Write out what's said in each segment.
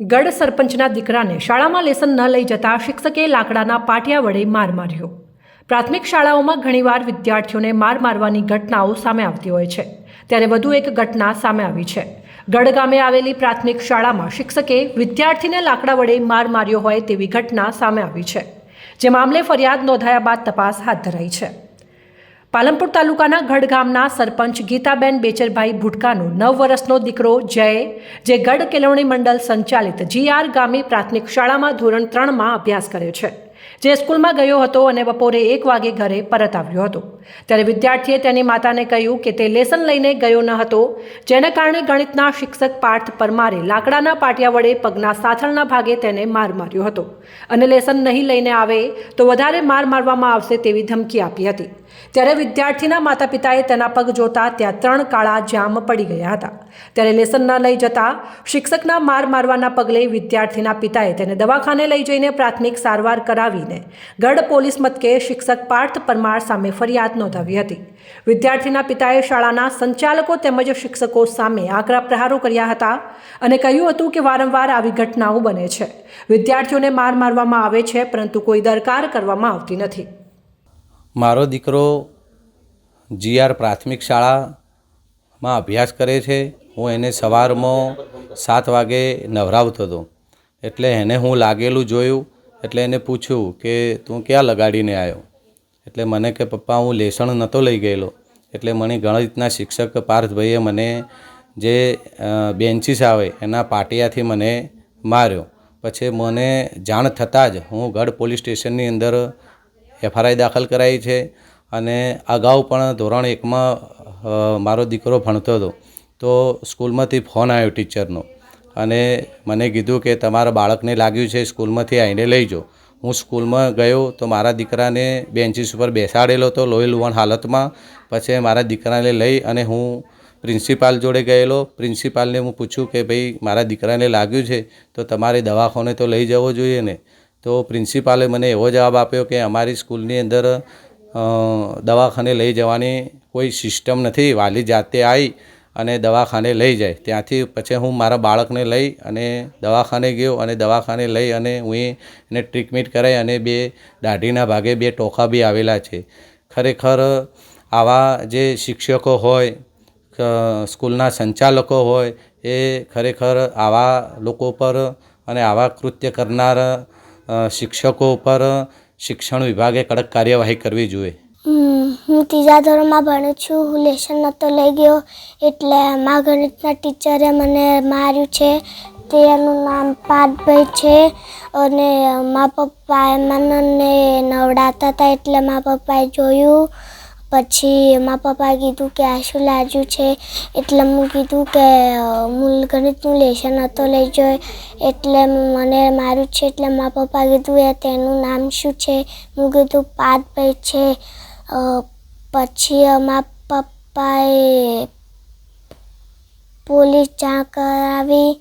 ગઢ સરપંચના દીકરાને શાળામાં લેસન ન લઈ જતા શિક્ષકે લાકડાના પાટિયા વડે માર માર્યો. પ્રાથમિક શાળાઓમાં ઘણીવાર વિદ્યાર્થીઓને માર મારવાની ઘટનાઓ સામે આવતી હોય છે. ત્યારે વધુ એક ઘટના સામે આવી છે. ગઢ ગામે આવેલી પ્રાથમિક શાળામાં શિક્ષકે વિદ્યાર્થીને લાકડા વડે માર માર્યો હોય તેવી ઘટના સામે આવી છે. જે મામલે ફરિયાદ નોંધાયા બાદ તપાસ હાથ ધરાઈ છે. પાલનપુર તાલુકાના ગઢ ગામના સરપંચ ગીતાબેન બેચરભાઈ ભુટકાનો નવ વર્ષનો દીકરો જય, જે ગઢ કેળવણી મંડળ સંચાલિત જીઆર ગામી પ્રાથમિક શાળામાં ધોરણ ત્રણમાં અભ્યાસ કર્યો છે. જે સ્કૂલમાં ગયો હતો અને બપોરે એક વાગે ઘરે પરત આવ્યો હતો. ત્યારે વિદ્યાર્થીએ તેની માતાને કહ્યું કે તે લેસન લઈને ગયો ન હતો, જેને કારણે ગણિતના શિક્ષક પાર્થ પરમારે લાકડાના પાટિયા વડે પગના સાથળના ભાગે તેને માર માર્યો હતો. અને લેસન નહીં લઈને આવે તો વધારે માર મારવામાં આવશે તેવી ધમકી આપી હતી. ત્યારે વિદ્યાર્થીના માતા પિતાએ તેના પગ જોતા ત્યાં ત્રણ કાળા જામ પડી ગયા હતા. ત્યારે લેસન ન લઈ જતા શિક્ષકના માર મારવાના પગલે વિદ્યાર્થીના પિતાએ તેને દવાખાને લઈ જઈને પ્રાથમિક સારવાર કરાવીને ગઢ પોલીસ મથકે શિક્ષક પાર્થ પરમાર સામે ફરિયાદ નોંધાવી હતી. વિદ્યાર્થીના પિતાએ શાળાના સંચાલકો તેમજ શિક્ષકો સામે આકરા પ્રહારો કર્યા હતા અને કહ્યું હતું કે વારંવાર આવી ઘટનાઓ બને છે. વિદ્યાર્થીઓને માર મારવામાં આવે છે, પરંતુ કોઈ દરકાર કરવામાં આવતી નથી. મારો દીકરો જીઆર પ્રાથમિક શાળામાં અભ્યાસ કરે છે. હું એને સવારમાં સાત વાગે નવરાવતો હતો. એટલે એને હું લાગેલું જોયું. એટલે એને પૂછ્યું કે તું ક્યાં લગાડીને આવ્યો? એટલે મને કે, પપ્પા, હું લેસણ નહોતો લઈ ગયેલો. એટલે મને ગણિતના શિક્ષક પાર્થભાઈએ મને જે બેન્ચીસ આવે એના પાટિયાથી મને માર્યો. પછી મને જાણ થતાં જ હું ગઢ પોલીસ સ્ટેશનની અંદર એફઆરઆઈ દાખલ કરાવી છે અને અગાઉ પણ ધોરણ એકમાં મારો દીકરો ભણતો હતો. તો સ્કૂલમાંથી ફોન આવ્યો ટીચરનો અને મને કીધું કે, તમારા બાળકને લાગ્યું છે સ્કૂલમાંથી આવીને લઈ જાઓ. હું સ્કૂલમાં ગયો તો મારા દીકરાને બેન્ચીસ ઉપર બેસાડેલો હતો, લોહી લુહાણ હાલતમાં. પછી મારા દીકરાને લઈ અને હું પ્રિન્સિપાલ જોડે ગયેલો. પ્રિન્સિપાલને હું પૂછ્યું કે ભાઈ, મારા દીકરાને લાગ્યું છે તો તમારે દવાખાને તો લઈ જવો જોઈએ ને? તો પ્રિન્સિપાલે મને એવો જવાબ આપ્યો કે અમારી સ્કૂલની અંદર દવાખાને લઈ જવાની કોઈ સિસ્ટમ નથી. વાલી જાતે આવી અને દવાખાને લઈ જાય. ત્યાંથી પછી હું મારા બાળકને લઈ અને દવાખાને ગયો અને દવાખાને લઈ અને હું એને ટ્રીટમેન્ટ કરાઈ અને બે દાઢીના ભાગે બે ટોકા બી આવેલા છે. ખરેખર આવા જે શિક્ષકો હોય સ્કૂલના સંચાલકો હોય, એ ખરેખર આવા લોકો પર અને આવા કૃત્ય કરનાર શિક્ષકો પર શિક્ષણ વિભાગે કડક કાર્યવાહી કરવી જોઈએ. હું ત્રીજા ધોરણમાં ભણું છું. હું લેશન નહોતો લઈ ગયો. એટલે મા ગણિતના ટીચરે મને માર્યું છે. તેનું નામ પાર્થભાઈ છે. અને મા પપ્પાએ મને નવડાતા હતા એટલે મા પપ્પાએ જોયું. પછી મા પપ્પાએ કીધું કે આ શું લાગ્યું છે? એટલે હું કીધું કે હું ગણિતનું લેશન નહોતો લઈ ગયો એટલે મને માર્યું છે. એટલે મા પપ્પાએ કીધું, એ, તેનું નામ શું છે? હું કીધું, પાર્થભાઈ છે. પછી અમારા પપ્પાએ પોલીસ જાણ કરાવી.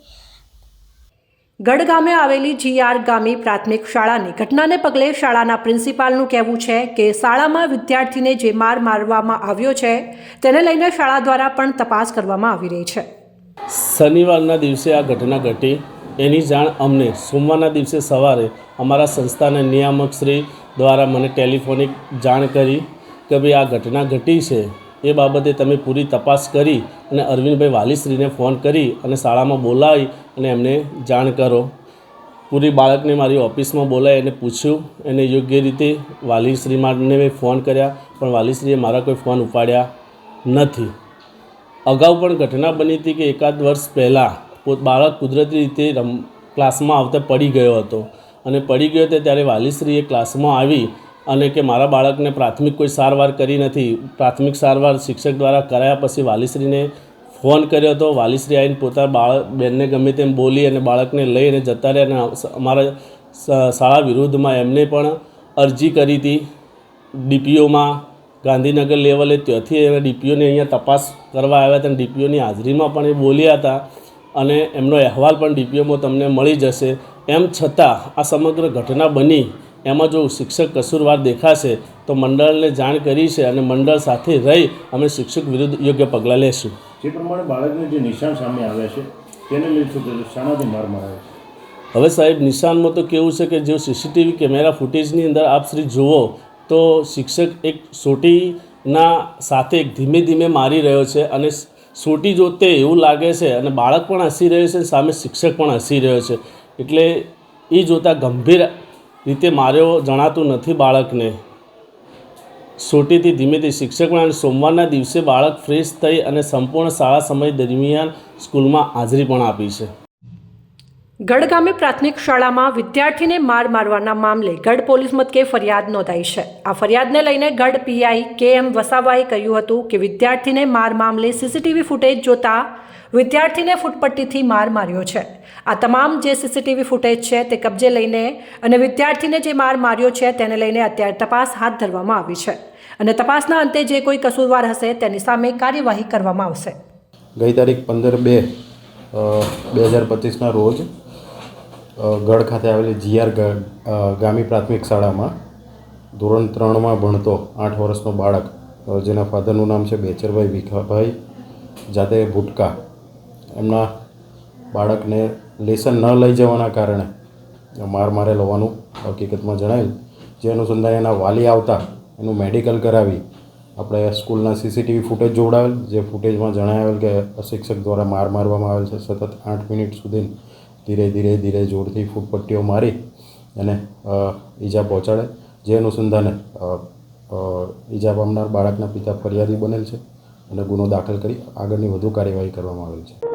ગઢ ગામે આવેલી જીઆર ગામી પ્રાથમિક શાળાની ઘટનાને પગલે શાળાના પ્રિન્સિપાલનું કહેવું છે કે શાળામાં વિદ્યાર્થીને જે માર મારવામાં આવ્યો છે તેને લઈને શાળા દ્વારા પણ તપાસ કરવામાં આવી રહી છે. શનિવારના દિવસે આ ઘટના ઘટી. એની જાણ અમને સોમવારના દિવસે સવારે અમારા સંસ્થાના નિયામક શ્રી દ્વારા મને ટેલિફોનિક જાણ કરી. કે ભાઈ આ ઘટના ઘટી છે, એ બાબતે તમે પૂરી તપાસ કરી અને અરવિંદભાઈ વાલીશ્રીને ફોન કરી અને શાળામાં બોલાવી અને એમને જાણ કરો. પૂરી બાળકને મારી ઓફિસમાં બોલાવી એને પૂછ્યું. એને યોગ્ય રીતે વાલીશ્રી માટે મેં ફોન કર્યા, પણ વાલીશ્રીએ મારા કોઈ ફોન ઉપાડ્યા નથી. અગાઉ પણ ઘટના બની હતી કે એકાદ વર્ષ પહેલાં બાળક કુદરતી રીતે રમ, ક્લાસમાં આવતા પડી ગયો હતો. અને પડી ગયો હતો ત્યારે વાલીશ્રીએ ક્લાસમાં આવી અને કે મારા બાળકને પ્રાથમિક કોઈ સારવાર કરી નથી, પ્રાથમિક સારવાર શિક્ષક દ્વારા કરાયા પછી વાલીશ્રીને ફોન કર્યો હતો વાલીશ્રી આવીને પોતા બાળક બેનને ગમે તેમ બોલી અને બાળકને લઈને જતા રહ્યા અને અમારા શાળા વિરુદ્ધમાં એમને પણ અરજી કરી હતી. ડીપીઓમાં ગાંધીનગર લેવલે ત્યાંથી એના ડીપીઓને અહીંયા તપાસ કરવા આવ્યા હતા અને ડીપીઓની હાજરીમાં પણ એ બોલ્યા હતા અને એમનો અહેવાલ પણ ડીપીઓમાં તમને મળી જશે. એમ છતાં આ સમગ્ર ઘટના બની એમાં જો શિક્ષક કસૂરવાર દેખાશે તો મંડળને જાણ કરી છે અને મંડળ સાથે રહી અમે શિક્ષક વિરુદ્ધ યોગ્ય પગલાં લેશું. જે પ્રમાણે બાળકને જે નિશાન સામે આવ્યા છે તેને લઈ શું શાનાથી માર મરાયો હવે સાહેબ નિશાનમાં તો કેવું છે કે જો સીસીટીવી કેમેરા ફૂટેજની અંદર આપ શ્રી જુઓ તો શિક્ષક એક સોટીના સાથે એક ધીમે ધીમે મારી રહ્યો છે અને સોટી જોતે એવું લાગે છે અને બાળક પણ હસી રહ્યો છે સામે શિક્ષક પણ હસી રહ્યો છે એટલે એ જોતાં ગંભીર રીતે માર્યો જણાતું નથી બાળકને. સોટીથી ધીમેથી શિક્ષક અને સોમવારના દિવસે બાળક ફ્રેશ થઈ અને સંપૂર્ણ શાળા સમય દરમિયાન સ્કૂલમાં હાજરી પણ આપી છે. ગઢ ગામે પ્રાથમિક શાળામાં વિદ્યાર્થીને માર મારવાના મામલે ગઢ પોલીસ મથકે ફરિયાદ નોંધાઈ છે. આ ફરિયાદને લઈને ગઢ પીઆઈ કે એમ વસાવાએ કહ્યું હતું કે વિદ્યાર્થીને માર મામલે સીસીટીવી ફૂટેજ જોતા વિદ્યાર્થીને ફૂટપટ્ટીથી માર માર્યો છે. આ તમામ જે સીસીટીવી ફૂટેજ છે તે કબજે લઈને અને વિદ્યાર્થીને જે માર માર્યો છે તેને લઈને અત્યારે તપાસ હાથ ધરવામાં આવી છે. અને તપાસના અંતે જે કોઈ કસૂરવાર હશે તેની સામે કાર્યવાહી કરવામાં આવશે. ગઈ તારીખ પંદર બે બે હજાર પચીસના રોજ ગઢ ખાતે આવેલી જીઆર ગામી પ્રાથમિક શાળામાં ધોરણ ત્રણમાં ભણતો આઠ વર્ષનો બાળક જેના ફાધરનું નામ છે બેચરભાઈ ભીખાભાઈ જાતે ભૂટકા એમના બાળકને લેસન ન લઈ જવાના કારણે માર મારેલ હોવાનું હકીકતમાં જણાયું. જે અનુસંધાને એના વાલી આવતા એનું મેડિકલ કરાવી આપણે સ્કૂલના સીસીટીવી ફૂટેજ જોવડાવેલ, જે ફૂટેજમાં જણાવેલ કે શિક્ષક દ્વારા માર મારવામાં આવેલ છે સતત આઠ મિનિટ સુધી ધીરે ધીરે ધીરે જોરથી ફૂટપટ્ટીઓ મારી અને ઈજા પહોંચાડે. જે અનુસંધાને ઈજા પામનાર બાળકના પિતા ફરિયાદી બનેલ છે અને ગુનો દાખલ કરી આગળની વધુ કાર્યવાહી કરવામાં આવેલ છે.